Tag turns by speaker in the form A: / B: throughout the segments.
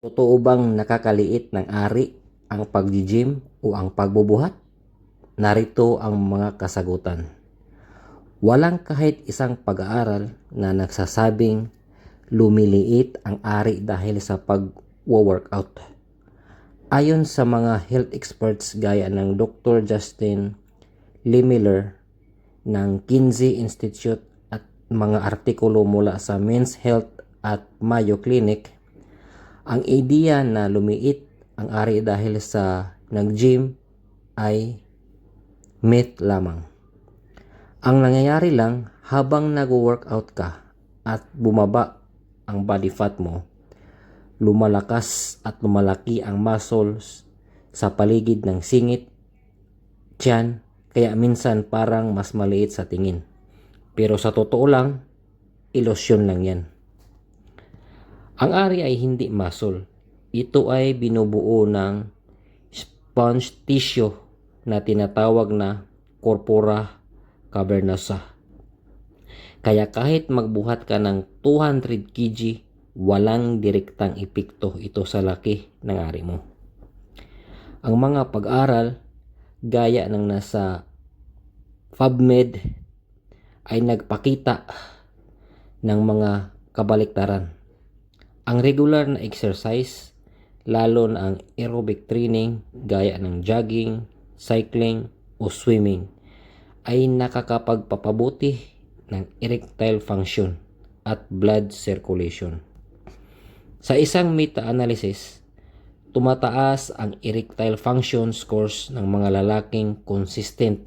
A: Totoo bang nakakaliit ng ari ang pag-gym o ang pagbubuhat? Narito ang mga kasagutan. Walang kahit isang pag-aaral na nagsasabing lumiliit ang ari dahil sa pag-workout. Ayon sa mga health experts gaya ng Dr. Justin Limiller ng Kinsey Institute at mga artikulo mula sa Men's Health at Mayo Clinic, ang ideya na lumiit ang ari dahil sa nag-gym ay myth lamang. Ang nangyayari lang habang nag-workout ka at bumaba ang body fat mo, lumalakas at lumalaki ang muscles sa paligid ng singit, tiyan, kaya minsan parang mas maliit sa tingin. Pero sa totoo lang, ilosyon lang yan. Ang ari ay hindi muscle. Ito ay binubuo ng sponge tissue na tinatawag na corpora cavernosa. Kaya kahit magbuhat ka ng 200 kg, walang direktang epekto ito sa laki ng ari mo. Ang mga pag-aral gaya ng nasa PubMed ay nagpakita ng mga kabaliktaran. Ang regular na exercise, lalo na ang aerobic training gaya ng jogging, cycling o swimming, ay nakakapagpapabuti ng erectile function at blood circulation. Sa isang meta-analysis, tumataas ang erectile function scores ng mga lalaking consistent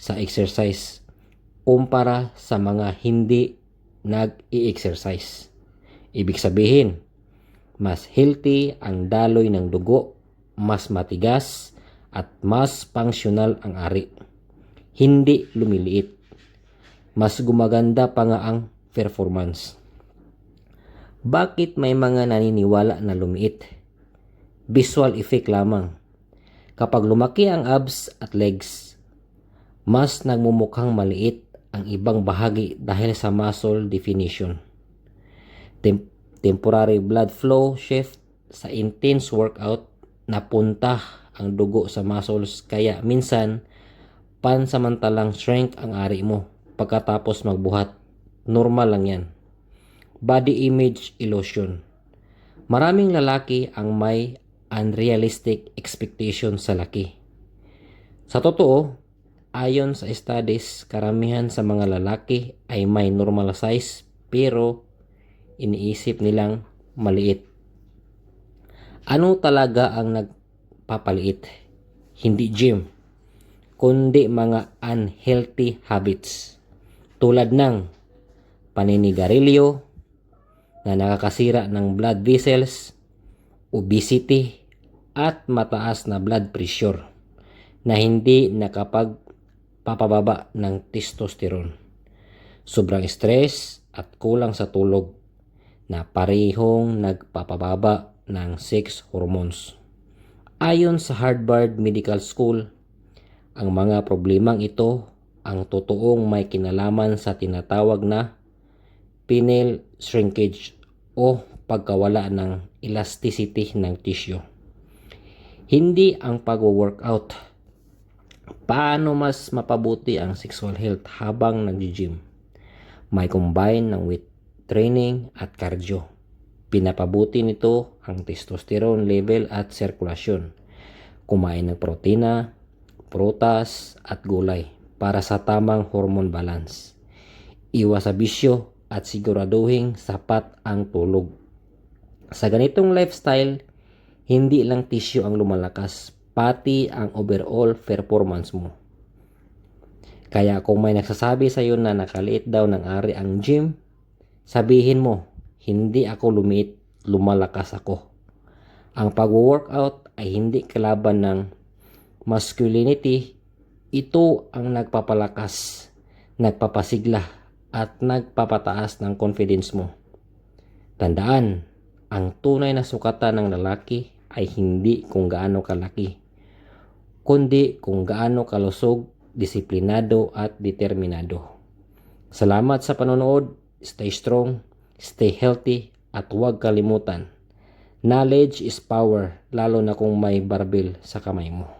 A: sa exercise kumpara sa mga hindi nag-i-exercise. Ibig sabihin, mas healthy ang daloy ng dugo, mas matigas at mas functional ang ari. Hindi lumiliit. Mas gumaganda pa nga ang performance. Bakit may mga naniniwala na lumiit? Visual effect lamang. Kapag lumaki ang abs at legs, mas nagmumukhang maliit ang ibang bahagi dahil sa muscle definition. Tem- temporary blood flow shift sa intense workout napunta ang dugo sa muscles kaya minsan pansamantalang strength ang ari mo pagkatapos magbuhat. Normal lang yan. Body image illusion. Maraming lalaki ang may unrealistic expectation sa laki. Sa totoo, ayon sa studies, karamihan sa mga lalaki ay may normal size pero iniisip nilang maliit. Ano talaga ang nagpapaliit? Hindi gym, kundi mga unhealthy habits tulad ng paninigarilyo na nakakasira ng blood vessels, obesity, at mataas na blood pressure na hindi nakapagpapababa ng testosterone. Sobrang stress at kulang sa tulog na parehong nagpapababa ng sex hormones. Ayon sa Harvard Medical School, ang mga problemang ito ang totoong may kinalaman sa tinatawag na pineal shrinkage o pagkawala ng elasticity ng tissue. Hindi ang pag-workout. Paano mas mapabuti ang sexual health habang nag-gym? May combine ng weight training at cardio. Pinapabuti nito ang testosterone level at sirkulasyon. Kumain ng protina, prutas at gulay para sa tamang hormone balance. Iwas sa bisyo at siguraduhin sapat ang tulog. Sa ganitong lifestyle, hindi lang tissue ang lumalakas, pati ang overall performance mo. Kaya kung may nagsasabi sa iyo na nakaliit daw ng ari ang gym, sabihin mo, hindi ako lumiit, lumalakas ako. Ang pag-workout ay hindi kalaban ng masculinity, ito ang nagpapalakas, nagpapasigla at nagpapataas ng confidence mo. Tandaan, ang tunay na sukatan ng lalaki ay hindi kung gaano kalaki, kundi kung gaano kalusog, disiplinado at determinado. Salamat sa panonood, stay strong, stay healthy at huwag kalimutan Knowledge is power, lalo na kung may barbell sa kamay mo.